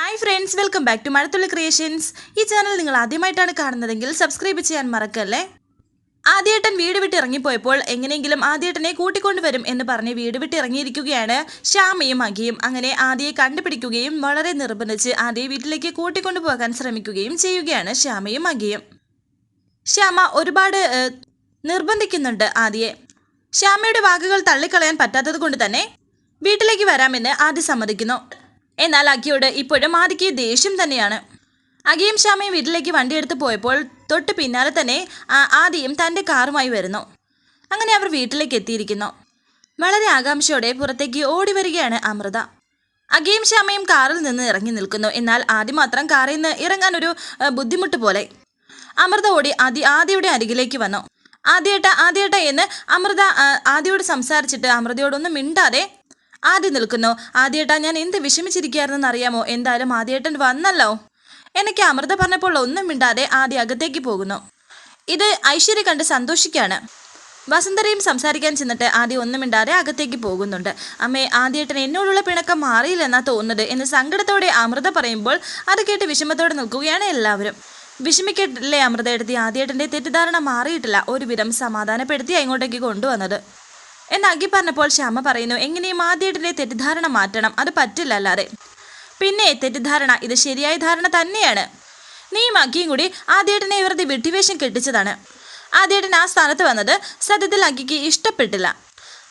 Hi friends welcome back to Mazhathulli creations ഈ channel നിങ്ങൾ ആദ്യമായിട്ടാണ് കാണുന്നതെങ്കിൽ സബ്സ്ക്രൈബ് ചെയ്യാൻ മറക്കല്ലേ? ആദ്യേട്ടൻ വീട് വിട്ട് ഇറങ്ങിപ്പോയപ്പോൾ എങ്ങനെയെങ്കിലും ആദ്യേട്ടനെ കൂട്ടിക്കൊണ്ടുവരും എന്ന് പറഞ്ഞ് വീട് വിട്ട് ഇറങ്ങിയിരിക്കുകയാണ് ശ്യാമയും അഖിയും. അങ്ങനെ ആദ്യയെ കണ്ടുപിടിക്കുകയും വളരെ നിർബന്ധിച്ച് ആദ്യയെ വീട്ടിലേക്ക് കൂട്ടിക്കൊണ്ടുപോകാൻ ശ്രമിക്കുകയും ചെയ്യുകയാണ് ശ്യാമയും അഖിയും. ശ്യാമ ഒരുപാട് നിർബന്ധിക്കുന്നുണ്ട് ആദിയെ ശ്യാമയുടെ വാക്കുകൾ തള്ളിക്കളയാൻ പറ്റാത്തത് കൊണ്ട് തന്നെ വീട്ടിലേക്ക് വരാമെന്ന് ആദ്യ സമ്മതിക്കുന്നു. എന്നാൽ അഖിയോട് ഇപ്പോഴും ആദിക്ക് ദേഷ്യം തന്നെയാണ്. അഖിയും ശ്യാമയും വീട്ടിലേക്ക് വണ്ടിയെടുത്ത് പോയപ്പോൾ തൊട്ട് പിന്നാലെ തന്നെ ആദിയും തന്റെ കാറുമായി വരുന്നു. അങ്ങനെ അവർ വീട്ടിലേക്ക് എത്തിയിരിക്കുന്നു. വളരെ ആകാംക്ഷയോടെ പുറത്തേക്ക് ഓടി വരികയാണ് അമൃത. അഖിയും ശ്യാമയും കാറിൽ നിന്ന് ഇറങ്ങി നിൽക്കുന്നു. എന്നാൽ ആദ്യം മാത്രം കാറിൽ നിന്ന് ഇറങ്ങാൻ ഒരു ബുദ്ധിമുട്ട് പോലെ. അമൃത ഓടി ആദി ആദിയുടെ അരികിലേക്ക് വന്നു. ആദ്യേട്ട ആദ്യേട്ട എന്ന് അമൃത ആദ്യയോട് സംസാരിച്ചിട്ട് അമൃതയോടൊന്നും മിണ്ടാതെ ആദ്യം നിൽക്കുന്നു. ആദ്യേട്ടാ ഞാൻ എന്ത് വിഷമിച്ചിരിക്കുകയായിരുന്നെന്ന് അറിയാമോ എന്തായാലും ആദ്യേട്ടൻ വന്നല്ലോ. എനിക്ക് അമൃത പറഞ്ഞപ്പോൾ ഒന്നും മിണ്ടാതെ ആദ്യ അകത്തേക്ക് പോകുന്നു. ഇത് ഐശ്വര്യ കണ്ട് സന്തോഷിക്കുകയാണ്. വസന്തരയും സംസാരിക്കാൻ ചെന്നിട്ട് ആദ്യം ഒന്നും മിണ്ടാതെ അകത്തേക്ക് പോകുന്നുണ്ട്. അമ്മേ ആദ്യേട്ടൻ എന്നോടുള്ള പിണക്കം മാറിയില്ലെന്നാ തോന്നുന്നത് എന്ന് സങ്കടത്തോടെ അമൃത പറയുമ്പോൾ അത് കേട്ട് വിഷമത്തോടെ നിൽക്കുകയാണ് എല്ലാവരും. വിഷമിക്കട്ടില്ലേ അമൃത എടുത്തി? ആദ്യേട്ടന്റെ തെറ്റിദ്ധാരണ മാറിയിട്ടില്ല. ഒരുവിധം സമാധാനപ്പെടുത്തി അങ്ങോട്ടേക്ക് കൊണ്ടുവന്നത്. എന്ന് അഗി പറഞ്ഞപ്പോൾ ശ്യാമ പറയുന്നു എങ്ങനെയും ആദ്യയുടെ തെറ്റിദ്ധാരണ മാറ്റണം. അത് പറ്റില്ല അല്ലാതെ. പിന്നെ തെറ്റിദ്ധാരണ ഇത് ശരിയായ ധാരണ തന്നെയാണ്. നീയും അഗിയും കൂടി ആദ്യേട്ടനെ ഇവരുടെ വിട്ടിവേഷം കെട്ടിച്ചതാണ്. ആദ്യേട്ടൻ ആ സ്ഥാനത്ത് വന്നത് സത്യത്തിൽ അഗിക്ക് ഇഷ്ടപ്പെട്ടില്ല.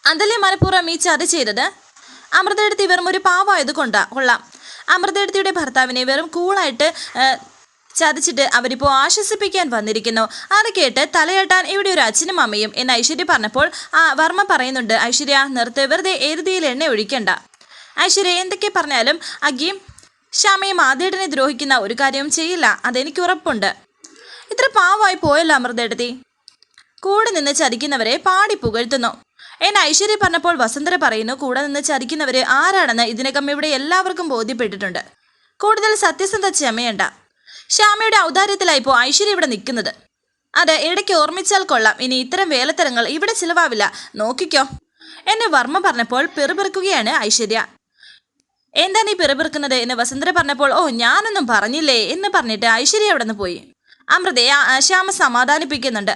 അതല്ലേ മനഃപൂർവം ഈ ചതി ചെയ്തത്? അമൃതയെടുത്തി വെറും ഒരു പാവമായത് കൊണ്ടാ. കൊള്ളാം. അമൃതയെടുത്തിയുടെ ഭർത്താവിനെ വെറും കൂളായിട്ട് ചതിച്ചിട്ട് അവരിപ്പോൾ ആശ്വസിപ്പിക്കാൻ വന്നിരിക്കുന്നു. അത് കേട്ട് തലയാട്ടാൻ ഇവിടെ ഒരു അച്ഛനും അമ്മയും എന്ന് ഐശ്വര്യ പറഞ്ഞപ്പോൾ ആ വർമ്മ പറയുന്നുണ്ട് ഐശ്വര്യ നിർത്ത് വെറുതെ എരുതിയിൽ എണ്ണ ഒഴിക്കണ്ട. ഐശ്വര്യ എന്തൊക്കെ പറഞ്ഞാലും അഗിയും ശ്യാമയും ആദ്യേട്ടനെ ദ്രോഹിക്കുന്ന ഒരു കാര്യവും ചെയ്യില്ല. അതെനിക്ക് ഉറപ്പുണ്ട്. ഇത്ര പാവമായി പോയല്ലോ അമൃതയെടുത്തി കൂടെ നിന്ന് ചതിക്കുന്നവരെ പാടി പുകഴ്ത്തുന്നു. എന്നെ ഐശ്വര്യ പറഞ്ഞപ്പോൾ വസന്തര പറയുന്നു കൂടെ നിന്ന് ചതിക്കുന്നവര് ആരാണെന്ന് ഇതിനകം ഇവിടെ എല്ലാവർക്കും ബോധ്യപ്പെട്ടിട്ടുണ്ട്. കൂടുതൽ സത്യസന്ധ ക്ഷമയണ്ട. ശ്യാമയുടെ ഔദാര്യത്തിലായി പോ ഐശ്വര്യ ഇവിടെ നിൽക്കുന്നത്. അതെ ഇടയ്ക്ക് ഓർമ്മിച്ചാൽ കൊള്ളാം. ഇനി ഇത്തരം വേലത്തരങ്ങൾ ഇവിടെ ചിലവാവില്ല. നോക്കിക്കോ. എന്നെ വർമ്മ പറഞ്ഞപ്പോൾ പിറുപിറുക്കുകയാണ് ഐശ്വര്യ. എന്താ നീ പിറുപിറുക്കുന്നത് എന്ന് വസുന്ധര പറഞ്ഞപ്പോൾ ഓ ഞാനൊന്നും പറഞ്ഞില്ലേ? എന്ന് പറഞ്ഞിട്ട് ഐശ്വര്യ അവിടെ നിന്ന് പോയി. അമൃതയെ ശ്യാമ സമാധാനിപ്പിക്കുന്നുണ്ട്.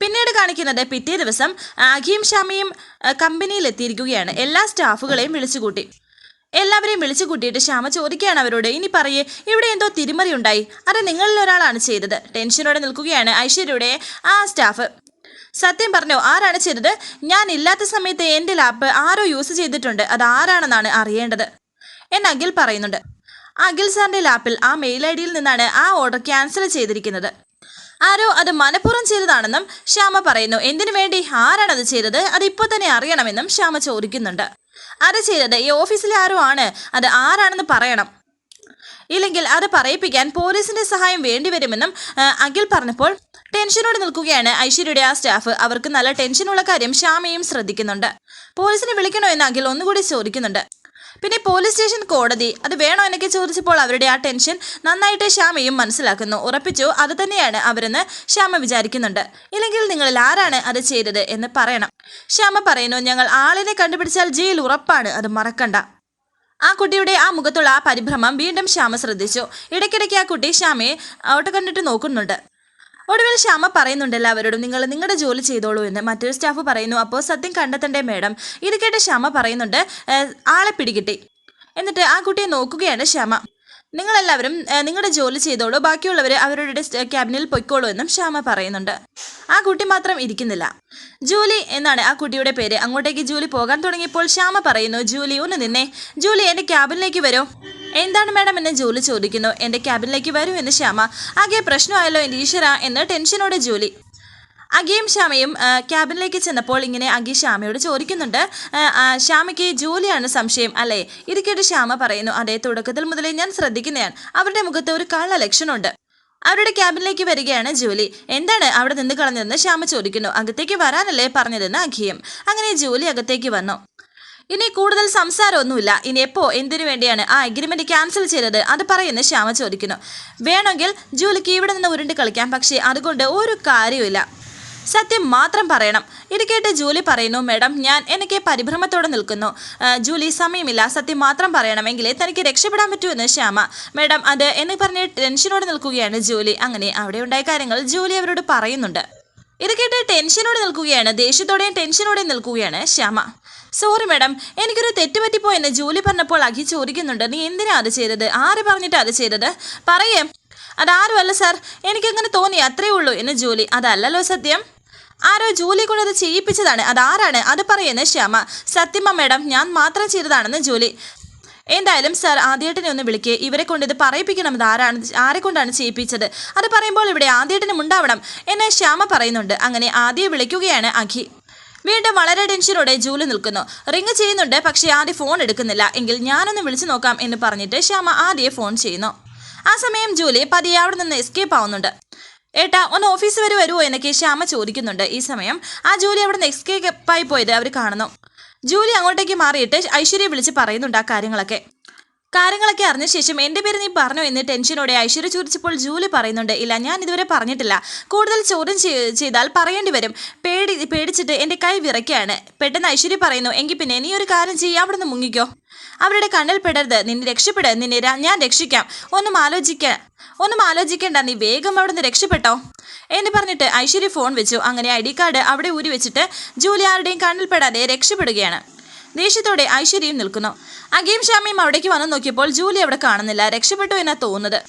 പിന്നീട് കാണിക്കുന്നത് പിറ്റേ ദിവസം ആഖിയും ശ്യാമയും കമ്പനിയിൽ എത്തിയിരിക്കുകയാണ് എല്ലാ സ്റ്റാഫുകളെയും വിളിച്ചുകൂട്ടി. എല്ലാവരെയും വിളിച്ചു കൂട്ടിയിട്ട് ശ്യാമ ചോദിക്കുകയാണ് അവരോട്. ഇനി പറയേ ഇവിടെ എന്തോ തിരിമറി ഉണ്ടായി. അത് നിങ്ങളിൽ ഒരാളാണ് ചെയ്തത്. ടെൻഷനോടെ നിൽക്കുകയാണ് ഐശ്വര്യയുടെ ആ സ്റ്റാഫ്. സത്യം പറഞ്ഞോ ആരാണ് ചെയ്തത്? ഞാൻ ഇല്ലാത്ത സമയത്ത് എന്റെ ലാപ്പ് ആരോ യൂസ് ചെയ്തിട്ടുണ്ട്. അത് ആരാണെന്നാണ് അറിയേണ്ടത്? എന്ന് അഖിൽ പറയുന്നുണ്ട്. അഖിൽ സാറിന്റെ ലാപ്പിൽ ആ മെയിൽ ഐ ഡിയിൽ നിന്നാണ് ആ ഓർഡർ ക്യാൻസൽ ചെയ്തിരിക്കുന്നത്. ആരോ അത് മനഃപൂർവം ചെയ്തതാണെന്നും ശ്യാമ പറയുന്നു. എന്തിനു വേണ്ടി? ആരാണത് ചെയ്തത്? അത് ഇപ്പോൾ തന്നെ അറിയണമെന്നും ശ്യാമ ചോദിക്കുന്നുണ്ട്. അത് ചെയ്തത്. ഈ ഓഫീസിലെ ആരോ ആണ്. അത് ആരാണെന്ന് പറയണം. ഇല്ലെങ്കിൽ അത് പറയിപ്പിക്കാൻ പോലീസിന്റെ സഹായം വേണ്ടിവരുമെന്നും അഖിൽ പറഞ്ഞപ്പോൾ ടെൻഷനോടെ നിൽക്കുകയാണ് ഐശ്വര്യയുടെ ആ സ്റ്റാഫ്. അവർക്ക് നല്ല ടെൻഷനുള്ള കാര്യം ശ്യാമയും ശ്രദ്ധിക്കുന്നുണ്ട്. പോലീസിനെ വിളിക്കണോ എന്ന് അഖിൽ ഒന്നുകൂടി ചോദിക്കുന്നുണ്ട്. പിന്നെ പോലീസ് സ്റ്റേഷൻ കോടതി അത് വേണോ എന്നൊക്കെ ചോദിച്ചപ്പോൾ അവരുടെ ആ ടെൻഷൻ നന്നായിട്ട് ശ്യാമയും മനസ്സിലാക്കുന്നു. ഉറപ്പിച്ചു അത് തന്നെയാണ് അവരെന്ന് ശ്യാമ വിചാരിക്കുന്നുണ്ട്. ഇല്ലെങ്കിൽ നിങ്ങളിൽ ആരാണ് അത് ചെയ്തത് എന്ന് പറയണം. ശ്യാമ പറയുന്നു ഞങ്ങൾ ആളിനെ കണ്ടുപിടിച്ചാൽ ജയിൽ ഉറപ്പാണ് അത് മറക്കണ്ട. ആ കുട്ടിയുടെ ആ മുഖത്തുള്ള ആ പരിഭ്രമം വീണ്ടും ശ്യാമ ശ്രദ്ധിച്ചു. ഇടയ്ക്കിടയ്ക്ക് ആ കുട്ടി ശ്യാമയെ ഓട്ടം കണ്ടിട്ട് നോക്കുന്നുണ്ട്. ഒടുവിൽ ശ്യാമ പറയുന്നുണ്ട് എല്ലാവരോടും നിങ്ങൾ നിങ്ങളുടെ ജോലി ചെയ്തോളൂ എന്ന് മറ്റൊരു സ്റ്റാഫ് പറയുന്നു. അപ്പോൾ സത്യം കണ്ടെത്തണ്ടേ മേഡം? ഇത് കേട്ട് ശ്യാമ പറയുന്നുണ്ട് ആളെ പിടികിട്ടി. എന്നിട്ട് ആ കുട്ടിയെ നോക്കുകയാണ് ശ്യാമ. നിങ്ങളെല്ലാവരും നിങ്ങളുടെ ജോലി ചെയ്തോളൂ ബാക്കിയുള്ളവർ അവരുടെ ക്യാബിനിൽ പൊയ്ക്കോളൂ എന്നും ശ്യാമ പറയുന്നുണ്ട്. ആ കുട്ടി മാത്രം ഇരിക്കുന്നില്ല. ജൂലി എന്നാണ് ആ കുട്ടിയുടെ പേര്. അങ്ങോട്ടേക്ക് ജൂലി പോകാൻ തുടങ്ങിയപ്പോൾ ശ്യാമ പറയുന്നു ജൂലി ഒന്ന് നിന്നെ. ജൂലി എന്റെ ക്യാബിനിലേക്ക് വരൂ. എന്താണ് മാഡം എന്നെ ജോലി ചോദിക്കുന്നു? എന്റെ ക്യാബിനിലേക്ക് വരൂ എന്ന് ശ്യാമ. ആകെ പ്രശ്നമായല്ലോ എന്റെ ഈശ്വര എന്ന് ടെൻഷനോടെ ജോലി. അഗിയും ശ്യാമയും ക്യാബിനിലേക്ക് ചെന്നപ്പോൾ ഇങ്ങനെ അഗി ശ്യാമയോട് ചോദിക്കുന്നുണ്ട്. ശ്യാമയ്ക്ക് ജോലിയാണ് സംശയം അല്ലേ? ഇത് കേട്ട് ശ്യാമ പറയുന്നു അതേ തുടക്കത്തിൽ മുതലേ ഞാൻ ശ്രദ്ധിക്കുന്നതാണ് അവരുടെ മുഖത്ത് ഒരു കള്ള ലക്ഷണമുണ്ട്. അവരുടെ ക്യാബിനിലേക്ക് വരികയാണ് ജോലി. എന്താണ് അവിടെ നിന്ന് കളഞ്ഞതെന്ന് ശ്യാമ ചോദിക്കുന്നു. അകത്തേക്ക് വരാനല്ലേ പറഞ്ഞതെന്ന് അഖിയും അങ്ങനെ ജോലി അകത്തേക്ക് വന്നു. ഇനി കൂടുതൽ സംസാരമൊന്നുമില്ല. ഇനി എപ്പോ എന്തിനു വേണ്ടിയാണ്? ആ അഗ്രിമെന്റ് ക്യാൻസൽ ചെയ്തത്. അത് പറയുന്ന ശ്യാമ ചോദിക്കുന്നു. വേണമെങ്കിൽ ജൂലിക്ക് ഇവിടെ നിന്ന് ഉരുണ്ട് കളിക്കാം. പക്ഷേ അതുകൊണ്ട് ഒരു കാര്യവുമില്ല. സത്യം മാത്രം പറയണം. ഇത് കേട്ട് ജൂലി പറയുന്നു മേഡം ഞാൻ എനിക്ക് പരിഭ്രമത്തോടെ നിൽക്കുന്നു. ജൂലി സമയമില്ല. സത്യം മാത്രം പറയണമെങ്കിൽ തനിക്ക് രക്ഷപ്പെടാൻ പറ്റൂ എന്ന് ശ്യാമ. മേഡം അത് എന്ന് പറഞ്ഞ് ടെൻഷനോടെ നിൽക്കുകയാണ് ജൂലി. അങ്ങനെ അവിടെ ഉണ്ടായ കാര്യങ്ങൾ ജൂലി അവരോട് പറയുന്നുണ്ട്. ഇത് കേട്ട് ടെൻഷനോടെ നിൽക്കുകയാണ്. ദേഷ്യത്തോടെയും ടെൻഷനോടെയും നിൽക്കുകയാണ് ശ്യാമ. സോറി മേഡം എനിക്കൊരു തെറ്റുപറ്റിപ്പോ എന്നെ ജൂലി പറഞ്ഞപ്പോൾ അഖി ചോദിക്കുന്നുണ്ട്. നീ എന്തിനാ അത് ചെയ്തത്? ആര് പറഞ്ഞിട്ടാ അത് ചെയ്തത്? പറയേ. അതാരുമല്ല സാർ എനിക്കങ്ങനെ തോന്നി. അത്രേ ഉള്ളൂ എന്ന് ജൂലി. അതല്ലല്ലോ സത്യം. ആരോ ജൂലി കൊണ്ട് അത് ചെയ്യിപ്പിച്ചതാണ്. അതാരാണ്? അത് പറയുന്നത് ശ്യാമ. സത്യമ്മ മേഡം ഞാൻ മാത്രം ചെയ്തതാണെന്ന് ജൂലി. എന്തായാലും സാർ ആദ്യേട്ടനെ ഒന്ന് വിളിക്കേ. ഇവരെ കൊണ്ട് ഇത് പറയിപ്പിക്കണം. ഇത് ആരാണ്? ആരെ കൊണ്ടാണ് ചെയ്യിപ്പിച്ചത്? അത് പറയുമ്പോൾ ഇവിടെ ആദ്യേട്ടനും ഉണ്ടാവണം. എന്ന് ശ്യാമ പറയുന്നുണ്ട്. അങ്ങനെ ആദ്യം വിളിക്കുകയാണ് അഖി. വീണ്ടും വളരെ ടെൻഷനോടെ ജൂലി നിൽക്കുന്നു. റിങ് ചെയ്യുന്നുണ്ട് പക്ഷേ ആദ്യം ഫോൺ എടുക്കുന്നില്ല. എങ്കിൽ ഞാനൊന്ന് വിളിച്ചു നോക്കാം എന്ന് പറഞ്ഞിട്ട് ശ്യാമ ആദ്യം ഫോൺ ചെയ്യുന്നു. ആ സമയം ജൂലി പതിയെ അവിടെ നിന്ന് എസ്കേപ്പ് ആവുന്നുണ്ട്. ഏട്ടാ ഒന്ന് ഓഫീസ് വരെ വരുമോ എന്നൊക്കെ ശ്യാമ ചോദിക്കുന്നുണ്ട്. ഈ സമയം ആ ജൂലി അവിടെ നിന്ന് എസ്കേപ്പായി പോയത് അവർ കാണുന്നു. ജൂലി അങ്ങോട്ടേക്ക് മാറിയിട്ട് ഐശ്വര്യ വിളിച്ച് പറയുന്നുണ്ട് ആ കാര്യങ്ങളൊക്കെ. കാര്യങ്ങളൊക്കെ അറിഞ്ഞ ശേഷം എന്റെ പേര് നീ പറഞ്ഞു എന്ന് ടെൻഷനോടെ ഐശ്വര്യ ചോദിച്ചപ്പോൾ ജൂലി പറയുന്നുണ്ട് ഇല്ല ഞാൻ ഇതുവരെ പറഞ്ഞിട്ടില്ല. കൂടുതൽ ചോദ്യം ചെയ്താൽ പറയേണ്ടി വരും. പേടി പേടിച്ചിട്ട് എന്റെ കൈ വിറയ്ക്കാണ് പെട്ടെന്ന് ഐശ്വര്യ പറയുന്നു എങ്കിൽ പിന്നെ നീ ഒരു കാര്യം ചെയ്യാം അവിടെ നിന്ന് മുങ്ങിക്കോ. അവരുടെ കണ്ണിൽ പെടരുത്. നിന്നെ രക്ഷപ്പെട് നിന്നെ ഞാൻ രക്ഷിക്കാം. ഒന്നും ആലോചിക്ക ഒന്നും ആലോചിക്കേണ്ട. നീ വേഗം അവിടെ നിന്ന് രക്ഷപ്പെട്ടോ. എന്ന് പറഞ്ഞിട്ട് ഐശ്വര്യ ഫോൺ വെച്ചു. അങ്ങനെ ഐ ഡി കാർഡ് അവിടെ ഊരി വെച്ചിട്ട് ജൂലി ആരുടെയും കണ്ണിൽ പെടാതെ രക്ഷപ്പെടുകയാണ്. ദേഷ്യത്തോടെ ഐശ്വര്യയും നിൽക്കുന്നു. അഗീം ശ്യാമയും അവിടേക്ക് വന്നു നോക്കിയപ്പോൾ ജൂലി അവിടെ കാണുന്നില്ല. രക്ഷപ്പെട്ടു എന്നാ തോന്നുന്നത്.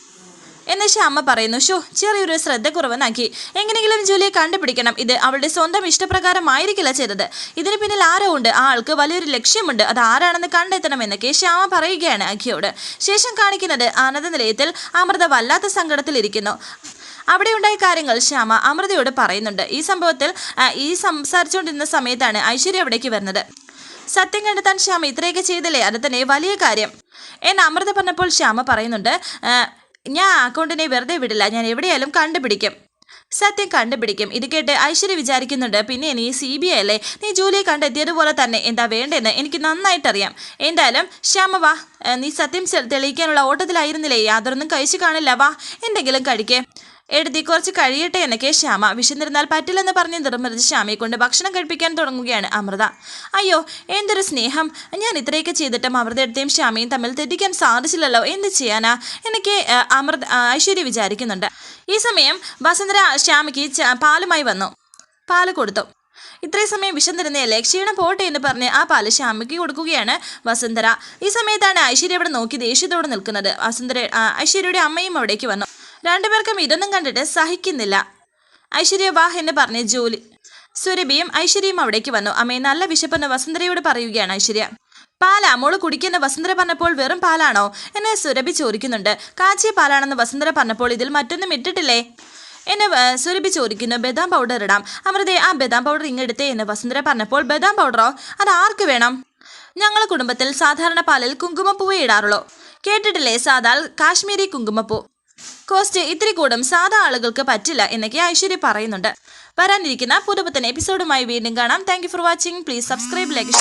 എന്ന് ശ്യാമ പറയുന്നു ഷോ ചെറിയൊരു ശ്രദ്ധക്കുറവനാക്കി എങ്ങനെയെങ്കിലും ജൂലിയെ കണ്ടുപിടിക്കണം. ഇത് അവളുടെ സ്വന്തം ഇഷ്ടപ്രകാരമായിരിക്കില്ല ചെയ്തത്. ഇതിന് പിന്നിൽ ആരോ ഉണ്ട്. ആ ആൾക്ക് വലിയൊരു ലക്ഷ്യമുണ്ട്. അത് ആരാണെന്ന് കണ്ടെത്തണമെന്നൊക്കെ ശ്യാമ പറയുകയാണ് അഖിയോട്. ശേഷം കാണിക്കുന്നത് ആനന്ദ നിലയത്തിൽ അമൃത വല്ലാത്ത സങ്കടത്തിലിരിക്കുന്നു അവിടെ ഉണ്ടായ കാര്യങ്ങൾ ശ്യാമ അമൃതയോട് പറയുന്നുണ്ട്. ഈ സംഭവത്തിൽ ഈ സംസാരിച്ചുകൊണ്ടിരുന്ന സമയത്താണ് ഐശ്വര്യ അവിടേക്ക് വരുന്നത്. സത്യം കണ്ടെത്താൻ ശ്യാമ ഇത്രയൊക്കെ ചെയ്തില്ലേ? അത് തന്നെ വലിയ കാര്യം. എന്ന് അമൃത പറഞ്ഞപ്പോൾ ശ്യാമ പറയുന്നുണ്ട് ഞാൻ അക്കൗണ്ടിനെ വെറുതെ വിടില്ല ഞാൻ എവിടെയായാലും കണ്ടുപിടിക്കും. സത്യം കണ്ടുപിടിക്കും. ഇത് കേട്ട് ഐശ്വര്യ വിചാരിക്കുന്നുണ്ട് പിന്നെ നീ സി ബി ഐ അല്ലേ? നീ ജോലിയെ കണ്ടെത്തിയതുപോലെ തന്നെ എന്താ വേണ്ടതെന്ന് എനിക്ക് നന്നായിട്ടറിയാം. എന്തായാലും ശ്യാമ വാ നീ സത്യം തെളിയിക്കാനുള്ള ഓട്ടത്തിലായിരുന്നില്ലേ? യാതൊന്നും കഴിച്ചു കാണില്ല. വാ എന്തെങ്കിലും കഴിക്കേ. എഴുതി കുറച്ച് കഴിയട്ടെ എന്നൊക്കെ ശ്യാമ വിശന്നിരുന്നാൽ പറ്റില്ലെന്ന് പറഞ്ഞ് നിർമ്മതി ശ്യാമയെ കൊണ്ട് ഭക്ഷണം കഴിപ്പിക്കാൻ തുടങ്ങുകയാണ് അമൃത. അയ്യോ എന്തൊരു സ്നേഹം. ഞാൻ ഇത്രയൊക്കെ ചെയ്തിട്ടും അമൃതയുടെയും ശ്യാമയും തമ്മിൽ തെറ്റിക്കാൻ സാധിച്ചില്ലല്ലോ. എന്ത് ചെയ്യാനാ? എനിക്ക് അമൃത ഐശ്വര്യ വിചാരിക്കുന്നുണ്ട്. ഈ സമയം വസന്തര ശ്യാമയ്ക്ക് പാലുമായി വന്നു. പാൽ കൊടുത്തു. ഇത്രയും സമയം വിശന്നിരുന്നയല്ലേ ക്ഷീണം പോട്ടെ എന്ന് പറഞ്ഞ് ആ പാൽ ശ്യാമയ്ക്ക് കൊടുക്കുകയാണ് വസുന്ധര ഈ സമയത്താണ് ഐശ്വര്യ അവിടെ നോക്കി ദേഷ്യത്തോടെ നിൽക്കുന്നത്. വസുന്ധര ഐശ്വര്യയുടെ അമ്മയും അവിടേക്ക് വന്നു. രണ്ടുപേർക്കും ഇതൊന്നും കണ്ടിട്ട് സഹിക്കുന്നില്ല. ഐശ്വര്യ വാ എന്ന് പറഞ്ഞ് ജോലി. സുരഭിയും ഐശ്വര്യയും അവിടേക്ക് വന്നു. അമ്മയെ നല്ല വിശപ്പെന്ന് വസുന്ധരയോട് പറയുകയാണ് ഐശ്വര്യ. പാലാ മോൾ കുടിക്കുന്ന വസുന്ധര പറഞ്ഞപ്പോൾ വെറും പാലാണോ എന്നെ സുരഭി ചോദിക്കുന്നുണ്ട്. കാച്ചിയ പാലാണെന്ന് വസുന്ധര പറഞ്ഞപ്പോൾ ഇതിൽ മറ്റൊന്നും ഇട്ടിട്ടില്ലേ? എന്നെ സുരഭി ചോദിക്കുന്നു. ബദാം പൗഡർ ഇടാം. അമൃതേ ആ ബദാം പൗഡർ ഇങ്ങെടുത്തേ എന്ന് വസുന്ധര പറഞ്ഞപ്പോൾ ബദാം പൗഡറോ അത് ആർക്ക് വേണം? ഞങ്ങളെ കുടുംബത്തിൽ സാധാരണ പാലിൽ കുങ്കുമപ്പൂവേ ഇടാറുള്ളൂ. കേട്ടിട്ടില്ലേ സാധാൽ കാശ്മീരി കുങ്കുമപ്പൂ? കോസ്റ്റ് ഇത്തിരി കൂടും സാധാ ആളുകൾക്ക് പറ്റില്ല എന്നൊക്കെ ഐശ്വര്യ പറയുന്നുണ്ട്. വരാനിരിക്കുന്ന പുതുപുത്തൻ എപ്പിസോഡുമായി വീണ്ടും കാണാം. Thank for watching please subscribe like